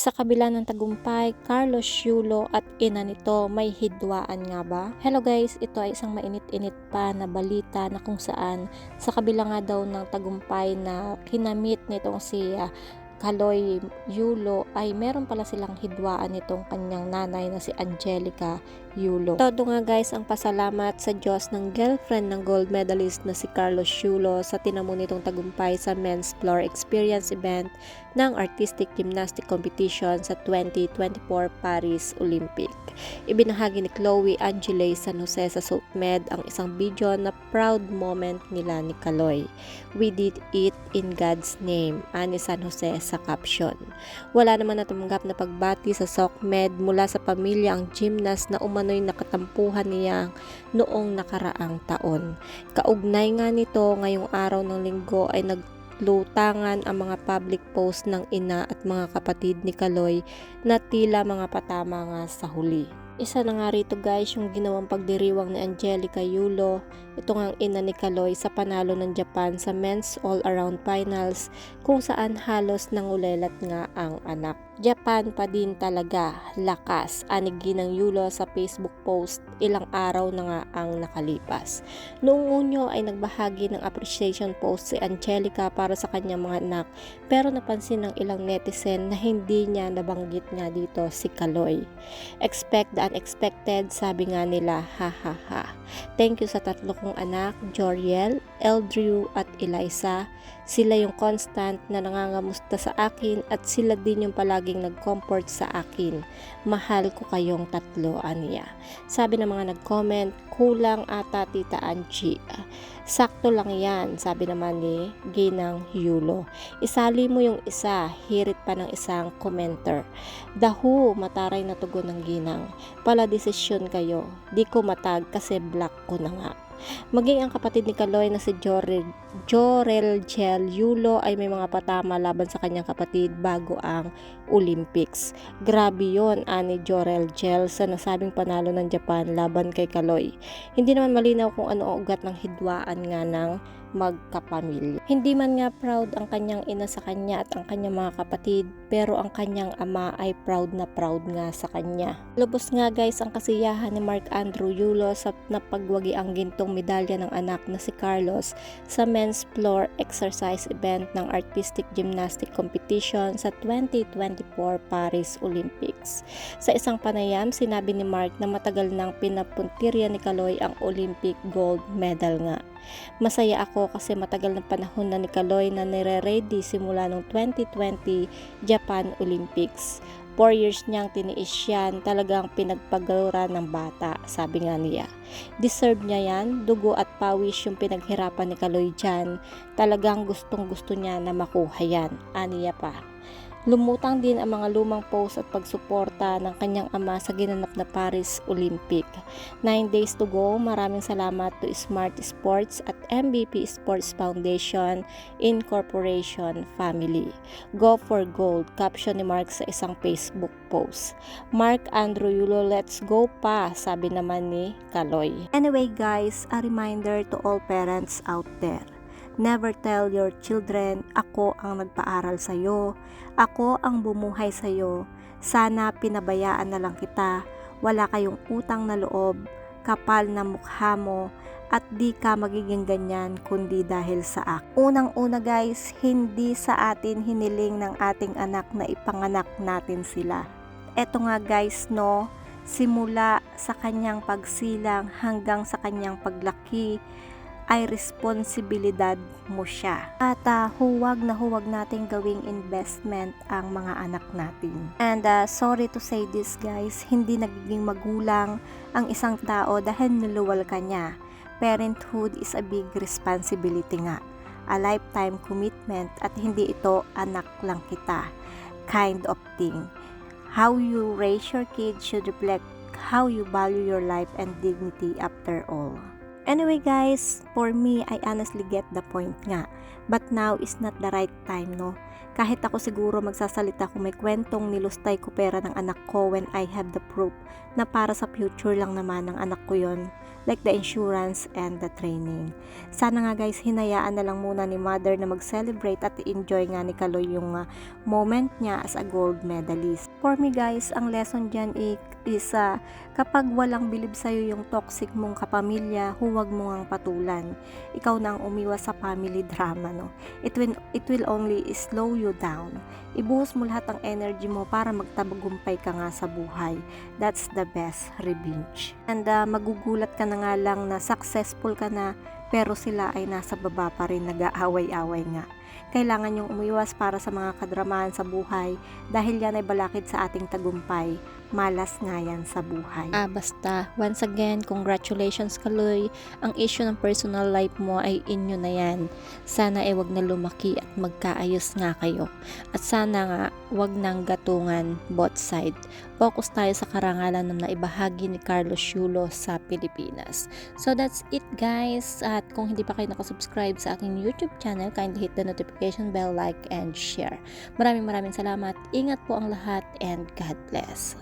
Sa kabila ng tagumpay, Carlos Yulo at ina nito may hidwaan nga ba? Hello guys, ito ay isang mainit-init pa na balita na kung saan sa kabila nga daw ng tagumpay na kinamit nitong si ah, Kaloy Yulo ay meron pala silang hidwaan nitong kanyang nanay na si Angelica Yulo. Todo nga guys ang pasalamat sa Diyos ng girlfriend ng gold medalist na si Carlos Yulo sa tinamo nitong tagumpay sa Men's Floor Experience event ng Artistic Gymnastic Competition sa 2024 Paris Olympic. Ibinahagi ni Chloe Angele San Jose sa SOCMED ang isang video na proud moment nila ni Kaloy. We did it in God's name, ani San Jose sa caption. Wala naman natumanggap na pagbati sa SOCMED mula sa pamilya ang gymnast na umano'y nakatampuhan niya noong nakaraang taon. Kaugnay nga nito ngayong araw ng linggo ay nag lutangan ang mga public post ng ina at mga kapatid ni Kaloy na tila mga patama nga sa huli. Isa na nga rito guys yung ginawang pagdiriwang ni Angelica Yulo, ito nga ang ina ni Kaloy sa panalo ng Japan sa Men's All-Around Finals kung saan halos nangulelat nga ang anak. Japan pa din talaga, lakas, anig ng Yulo sa Facebook post ilang araw na nga ang nakalipas. Noong unyo ay nagbahagi ng appreciation post si Angelica para sa kanyang mga anak pero napansin ng ilang netizen na hindi niya nabanggit nga dito si Kaloy. Expect the unexpected, sabi nga nila, ha ha ha. Thank you sa tatlo kong anak, Joriel, Eldrew at Eliza. Sila yung constant na nangangamusta sa akin at sila din yung palaging nag-comfort sa akin. Mahal ko kayong tatlo, Aniya. Sabi ng mga nag-comment, kulang ata tita Anchi. Sakto lang yan, sabi naman ni Ginang Yulo. Isali mo yung isa, hirit pa ng isang commenter. Dahu, mataray na tugon ng ginang. Pala desisyon kayo. Di ko matag kasi black ko na nga. Maging ang kapatid ni Kaloy na si Jorel, Jorel Gel Yulo ay may mga patama laban sa kanyang kapatid bago ang Olympics. Grabe yon ani Jorel Gel sa nasabing panalo ng Japan laban kay Kaloy. Hindi naman malinaw kung ano ang ugat ng hidwaan nga ng magkapamilya. Hindi man nga proud ang kanyang ina sa kanya at ang kanyang mga kapatid, pero ang kanyang ama ay proud na proud nga sa kanya. Lubos nga guys ang kasiyahan ni Mark Andrew Yulo sa napagwagi ang gintong medalya ng anak na si Carlos sa men's floor exercise event ng Artistic Gymnastic Competition sa 2024 Paris Olympics. Sa isang panayam, sinabi ni Mark na matagal nang pinapuntirya ni Kaloy ang Olympic gold medal nga. Masaya ako kasi matagal ng panahon na ni Kaloy na nire-ready simula noong 2020 Japan Olympics. 4 years niyang tiniis yan, talagang pinagpagawra ng bata, sabi nga niya. Deserve niya yan, dugo at pawis yung pinaghirapan ni Kaloy dyan. Talagang gustong gusto niya na makuha yan, aniya pa. Lumutang din ang mga lumang post at pagsuporta ng kanyang ama sa ginanap na Paris Olympic. 9 days to go, maraming salamat to Smart Sports at MVP Sports Foundation Incorporation Family. Go for gold, caption ni Mark sa isang Facebook post. Mark Andrew Yulo, let's go pa, sabi naman ni Kaloy. Anyway guys, a reminder to all parents out there. Never tell your children, ako ang nagpaaral sa iyo, ako ang bumuhay sa iyo. Sana pinabayaan na lang kita, wala kayong utang na loob, kapal na mukha mo, at di ka magiging ganyan kundi dahil sa akin. Unang-una guys, hindi sa atin hiniling ng ating anak na ipanganak natin sila. Eto nga guys no, simula sa kanyang pagsilang hanggang sa kanyang paglaki, ay responsibilidad mo siya. At uh, huwag na huwag natin gawing investment ang mga anak natin. And uh, sorry to say this guys, hindi nagiging magulang ang isang tao dahil niluwal ka niya. Parenthood is a big responsibility nga. A lifetime commitment at hindi ito anak lang kita kind of thing. How you raise your kids should reflect how you value your life and dignity after all. Anyway guys, for me, I honestly get the point nga. But now is not the right time, no? Kahit ako siguro magsasalita kung may kwentong nilustay ko pera ng anak ko when I have the proof na para sa future lang naman ng anak ko yon like the insurance and the training. Sana nga guys, hinayaan na lang muna ni mother na mag-celebrate at enjoy nga ni Kaloy yung uh, moment niya as a gold medalist. For me guys, ang lesson dyan is uh, kapag walang bilib sa'yo yung toxic mong kapamilya, huwag mo ngang patulan. Ikaw na ang umiwas sa family drama, no? It will, it will only slow you down. Ibuhos mo lahat ng energy mo para magtabagumpay ka nga sa buhay. That's the best revenge. And uh, magugulat ka na nga lang na successful ka na pero sila ay nasa baba pa rin nag-aaway-away nga. Kailangan yung umiwas para sa mga kadramahan sa buhay dahil yan ay balakid sa ating tagumpay. Malas nga yan sa buhay. Ah, basta. Once again, congratulations Kaloy. Ang issue ng personal life mo ay inyo na yan. Sana ay wag na lumaki at magkaayos nga kayo. At sana nga wag nang gatungan both side. Focus tayo sa karangalan na naibahagi ni Carlos Yulo sa Pilipinas. So that's it guys. At kung hindi pa kayo nakasubscribe sa aking YouTube channel, kindly hit the notification bell, like, and share. Maraming maraming salamat. Ingat po ang lahat and God bless.